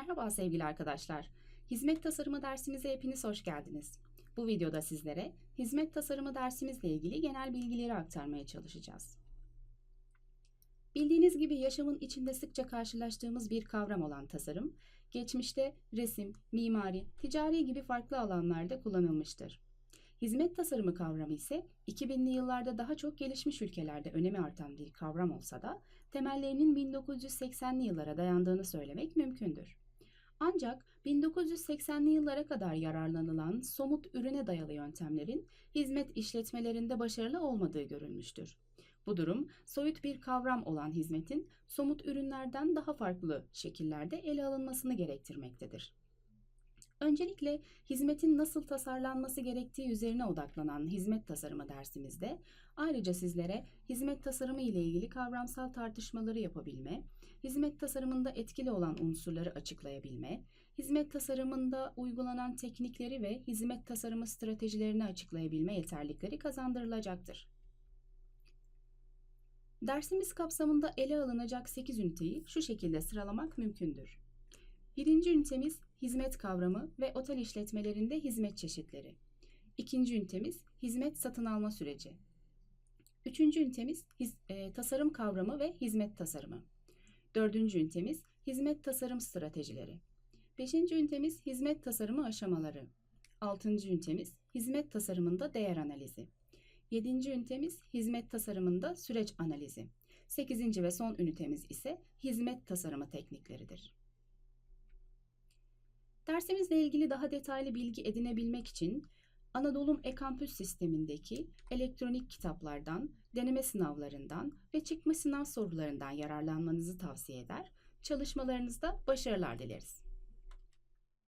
Merhaba sevgili arkadaşlar. Hizmet tasarımı dersimize hepiniz hoş geldiniz. Bu videoda sizlere hizmet tasarımı dersimizle ilgili genel bilgileri aktarmaya çalışacağız. Bildiğiniz gibi yaşamın içinde sıkça karşılaştığımız bir kavram olan tasarım, geçmişte resim, mimari, ticari gibi farklı alanlarda kullanılmıştır. Hizmet tasarımı kavramı ise 2000'li yıllarda daha çok gelişmiş ülkelerde önemi artan bir kavram olsa da temellerinin 1980'li yıllara dayandığını söylemek mümkündür. Ancak 1980'li yıllara kadar yararlanılan somut ürüne dayalı yöntemlerin hizmet işletmelerinde başarılı olmadığı görülmüştür. Bu durum soyut bir kavram olan hizmetin somut ürünlerden daha farklı şekillerde ele alınmasını gerektirmektedir. Öncelikle hizmetin nasıl tasarlanması gerektiği üzerine odaklanan hizmet tasarımı dersimizde ayrıca sizlere hizmet tasarımı ile ilgili kavramsal tartışmaları yapabilme, hizmet tasarımında etkili olan unsurları açıklayabilme, hizmet tasarımında uygulanan teknikleri ve hizmet tasarımı stratejilerini açıklayabilme yeterlikleri kazandırılacaktır. Dersimiz kapsamında ele alınacak 8 üniteyi şu şekilde sıralamak mümkündür. Birinci ünitemiz hizmet kavramı ve otel işletmelerinde hizmet çeşitleri. İkinci ünitemiz hizmet satın alma süreci. Üçüncü ünitemiz hiz- e, tasarım kavramı ve hizmet tasarımı. Dördüncü ünitemiz hizmet tasarım stratejileri. Beşinci ünitemiz hizmet tasarımı aşamaları. Altıncı ünitemiz hizmet tasarımında değer analizi. Yedinci ünitemiz hizmet tasarımında süreç analizi. Sekizinci ve son ünitemiz ise hizmet tasarımı teknikleridir. Dersimizle ilgili daha detaylı bilgi edinebilmek için Anadolu'm e-kampüs sistemindeki elektronik kitaplardan, deneme sınavlarından ve çıkma sınav sorularından yararlanmanızı tavsiye eder. Çalışmalarınızda başarılar dileriz.